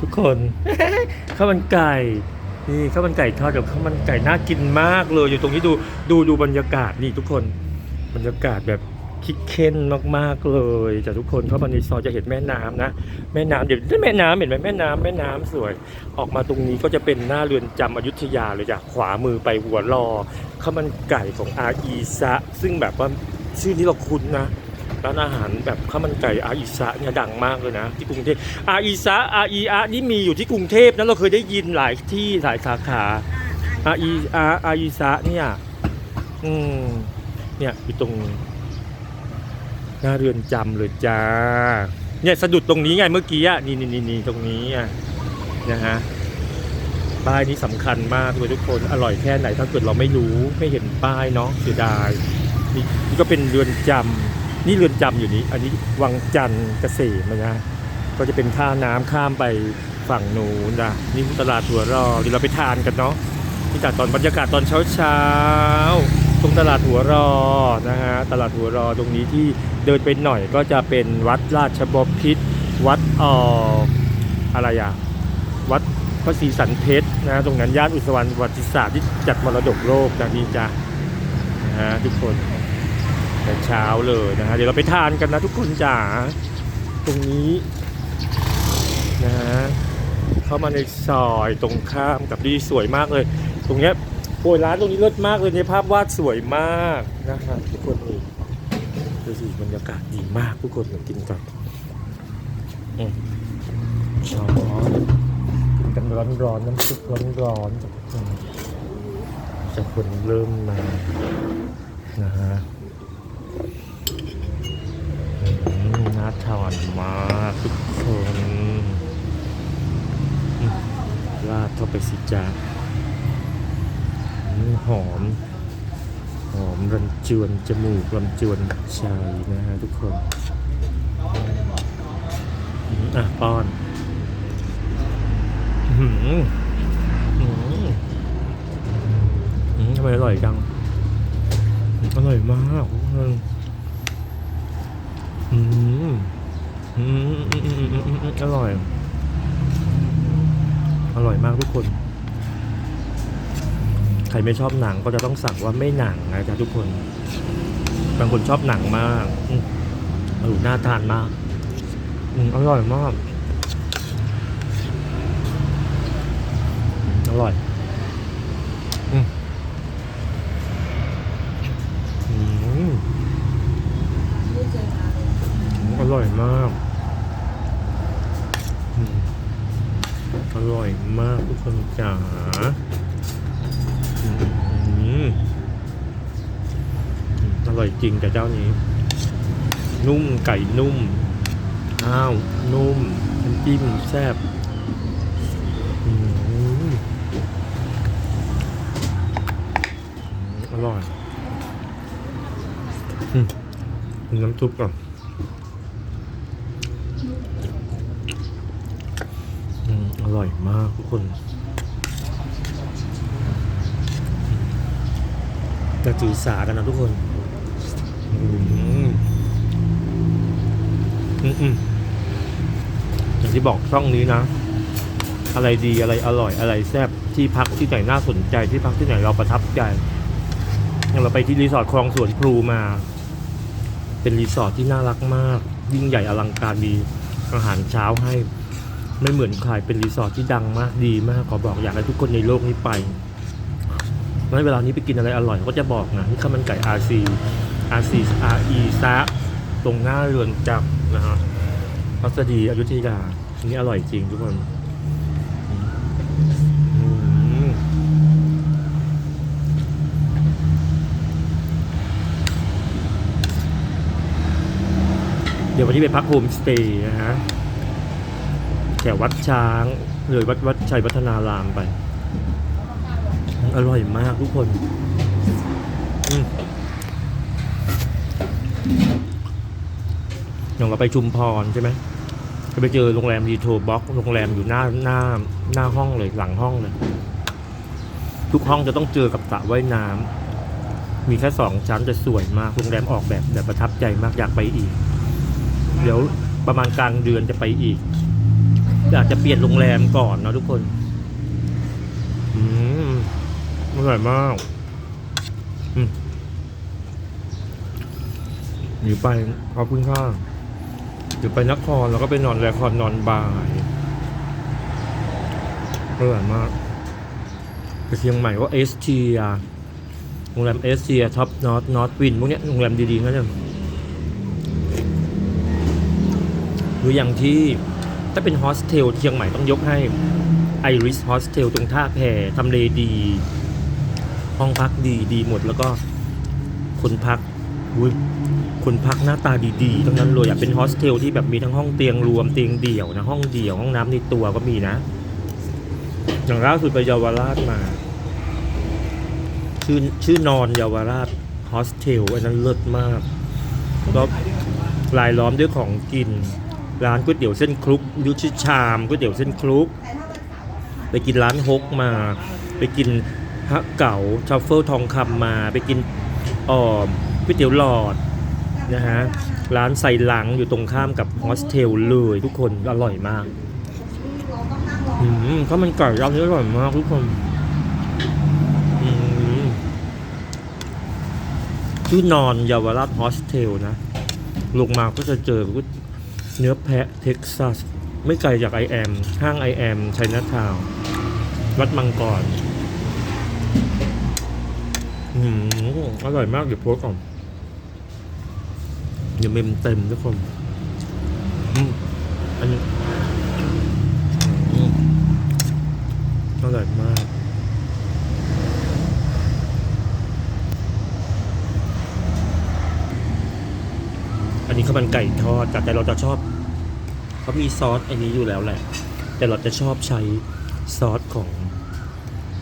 ทุกคน ข้าวมันไก่นี่ข้าวมันไก่ทอดกับข้าวมันไก่น่ากินมากเลย อยู่ตรงนี้ดูดูดูบรรยากาศนี่ทุกคนบรรยากาศแบบคิกเค้นมากๆเลยแต่ทุกคนเข้ามาในซอยจะเห็นแม่น้ำนะแม่น้ำเดี๋ยวแม่น้ำเห็นไหมแม่น้ำแม่น้ำสวย ออกมาตรงนี้ก็จะเป็นหน้าเรือนจำอยุธยาเลยจ้ะขวามือไปหัวรอข้าวมันไก่ของอาอีซะซึ่งแบบว่าชื่อนี้เราคุ้นนะ ร้านอาหารแบบข้าวมันไก่อาอีซะเนี่ยดังมากเลยนะ ที่กรุงเทพอาอีซะอาอีอะนี่มีอยู่ที่กรุงเทพนะเราเคยได้ยินหลายที่หลายสาขาอาอีอาอาอีซะเนี่ยอืมเนี่ยอยู่ตรงหน้าเรือนจำเลยจ้าเนี่ยสะดุดตรงนี้ไงเมื่อกี้อะนี่นี่นี่นี่ตรงนี้อะนะฮะป้ายนี้สำคัญมากเลยทุกคนอร่อยแค่ไหนถ้าเกิดเราไม่รู้ไม่เห็นป้ายเนาะเสียดายนี่นี่ก็เป็นเรือนจำ นี่เรือนจำอยู่นี้ อันนี้วังจันทร์เกษมนะก็จะเป็นท่าน้ำข้ามไปฝั่งนู้นนะนี่ตลาดหัวรอเดี๋ยวเราไปทานกันเนาะนี่จากตอนบรรยากาศตอนเช้าเช้าตรงตลาดหัวรอนะฮะตลาดหัวรอตรงนี้ที่เดินไปหน่อยก็จะเป็นวัดราชบพิตรวัดอออะไรอะวัดพระศรีสันเพชรนะตรงนั้นย่านอุสวรรณวัติศาสตร์ที่จัดมรดกโลกนะนี่จ้ะนะฮะทุกคน แต่เช้าเลยนะฮะเดี๋ยวเราไปทานกันนะทุกคนจ๋าตรงนี้นะฮะเข้ามาในซอยตรงข้ามกับดีสวยมากเลย ตรงเนี้ยโอ้ยร้านตรงนี้เลิศมากเลยในภาพวาดสวยมากนะฮะทุกคนนี่ดูสิบรรยากาศดีมากทุกคนมากินกันอืมร้อนกินกันร้อนน้ำซุปร้อนๆจากคนจากคนเริ่มมานะฮะ อื มน่านมากทุกคนอืมราดเข้าไปสิจ้าหอม หอมรันจวน จมูกรันจวนใจนะฮะทุกคนอะป้อนอื้อหืออื้อหืมทำไมอร่อยจังอืมอร่อยมากทุกคนอืม อร่อย อร่อยมากทุกคน ใครไม่ชอบหนังก็จะต้องสั่งว่าไม่หนังนะจ๊ะทุกคน บางคนชอบหนังมากอือน่าทานมากอร่อยมาก อร่อย อืมอืม อร่อยมากอืมอร่อยมากทุก คนจ๋าอร่อยจริงแต่เจ้านี้ นุ่มไก่นุ่ม อ้าว นุ่มน้ำจิ้มแซ่บอร่อยอืมน้ำซุปก่อนอร่อยมากทุกคน จะถือสากันนะทุกคนอืมอืมอืมอย่างที่บอกช่องนี้นะ อะไรดีอะไรอร่อยอะไรแซ่บที่พักที่ไหนน่าสนใจที่พักที่ไหนเราประทับใจอย่างเราไปที่รีสอร์ทคลองสวนพลูมา เป็นรีสอร์ทที่น่ารักมาก ยิ่งใหญ่อลังการมีอาหารเช้าให้ ไม่เหมือนใครเป็นรีสอร์ทที่ดังมากดีมากขอบอกอยากให้ทุกคนในโลกนี้ไป แล้วเวลานี้ไปกินอะไรอร่อยก็จะบอกนะนี่ข้าวมันไก่ RC RC RE ซะตรงหน้าเรือนจำนะฮะพัสดีอยุธยาอันนี้อร่อยจริงทุกคนเดี๋ยววันนี้ไปพักโฮมสเตย์นะฮะแถววัดช้าง เลยวัดวัดชัยวัฒนารามไป อร่อยมากทุกคนอย่างเราไปชุมพรใช่ไหมจะไปเจอโรงแรมรีโทรบ็อกโรงแรมอยู่หน้าหน้าหน้าห้องเลยหลังห้องเลย ทุกห้องจะต้องเจอกับสระว่ายน้ำมีแค่สองชั้นแต่สวยมากโรงแรมออกแบบแบบประทับใจมากอยากไปอีก เดี๋ยวประมาณกลางเดือนจะไปอีกอยากจะเปลี่ยนโรงแรมก่อนเนาะทุกคน อร่อยมากอืมหนีไปขอบคุณค่ะเดี๋ยวไปนครแล้วก็ไปนอนแรคอนนอนบ่ายอร่อยมากไปเชียงใหม่ก็เอสเทียโรงแรมเอสเทียท็อปนอตนอตวินพวกเนี้ยโรงแรมดีๆนั่นเองหรืออย่างที่ถ้าเป็นโฮสเทลเชียงใหม่ต้องยกให้ไอริสโฮสเทลตรงท่าแพทำเลดี ห้องพักดีดีหมดแล้วก็คนพักอุ้ยคนพักหน้าตาดีๆทั้งนั้นเลยอยากเป็นโฮสเทลที่แบบมีทั้งห้องเตียงรวมเตียงเดี่ยวนะห้องเดี่ยวห้องน้ำในตัวก็มีนะ อย่างล่าสุดไปเยาวราชมา ชื่อชื่อนอนเยาวราชโฮสเทลอันนั้นเลิศมากแล้วลายล้อมด้วยของกิน ร้านก๋วยเตี๋ยวเส้นคลุกยุชิชามก๋วยเตี๋ยวเส้นคลุก ไปกินร้านฮกมา ไปกิน ฮะเก๋าทัฟเฟิลทองคำมาไปกินอ่อมก๋วยเตี๋ยวหลอดนะฮะร้านใส่หลังอยู่ตรงข้ามกับโฮสเทลเลยทุกคนอร่อยมากอืมข้าวมันไก่ร้านนี้อร่อยมากทุกคนชื่อนอนเยาวราชโฮสเทลนะลงมาก็จะเจอเนื้อแพะเท็กซัส ไม่ไกลจากไอแอมห้างไอแอมชัยนาทาวน์วัดมังกร อืมอร่อยมากเดี๋ยวโพสก่อนเดี๋ยวเมมเต็มทุกคนอืมอันนี้อร่อยมากอันนี้ข้าวมันไก่ทอดแต่เราจะชอบเขามีซอสอันนี้อยู่แล้วแหละ แต่เราจะชอบใช้ซอสของ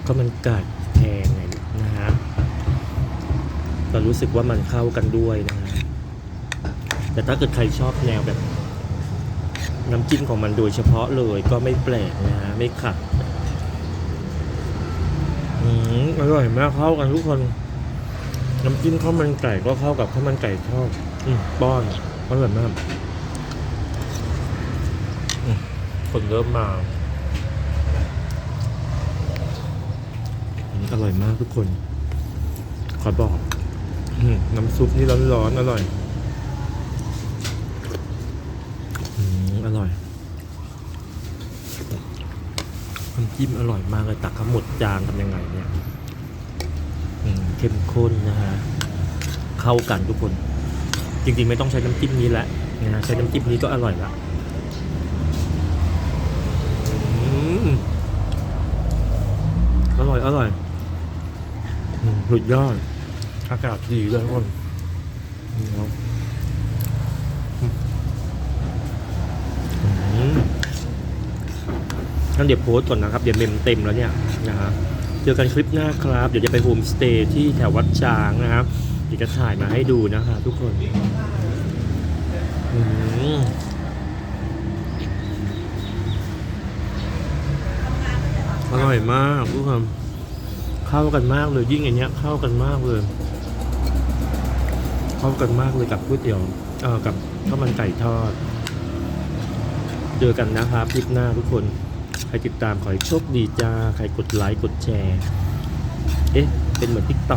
ข้าวมันไก่แทน เรารู้สึกว่ามันเข้ากันด้วยนะฮะแต่ถ้าเกิดใครชอบแนวแบบ น้ำจิ้มของมันโดยเฉพาะเลยก็ไม่แปลกนะฮะไม่ขัดอืมอร่อยมากเข้ากันทุกคน น้ำจิ้มข้าวมันไก่ก็เข้ากับข้าวมันไก่ทอดอืมป้อนอร่อยมากคนเริ่มมาอันนี้อร่อยมากทุกคน ขอบอก น้ำซุปนี่ร้อนๆอร่อยออร่อยน้ำจิ้มอร่อยมากเลยตักข้าหมดจานทำยังไงเนี่ยเข้มข้นนะฮะเข้ากันทุกคน จริงๆไม่ต้องใช้น้ำจิ้มนี้แหละนะใช้น้ำจิ้มนี้ก็อร่อยละอร่อยอร่อยอืมสุดยอด อากาศดีเลยทุกคนนี่ครับอืมงั้นเดี๋ยวโพสต์ก่อนนะครับ เดี๋ยวเมมเต็มแล้วเนี่ยนะฮะเจอกันคลิปหน้าครับ เดี๋ยวจะไปโฮมสเตย์ที่แถววัดช้างนะครับ เดี๋ยวจะถ่ายมาให้ดูนะครับทุกคนอืมอร่อยมากทุกคนเข้ากันมากเลยยิ่งอันเนี้ยเข้ากันมากเลย เข้ากันมากเลยกับก๋วยเตี๋ยวเอ่อกับข้าวมันไก่ทอด เจอกันนะครับคลิปหน้าทุกคน ใครติดตามขอให้โชคดีจ้า ใครกดไลค์กดแชร์ เอ๊ะ เป็นเหมือนทิกตอก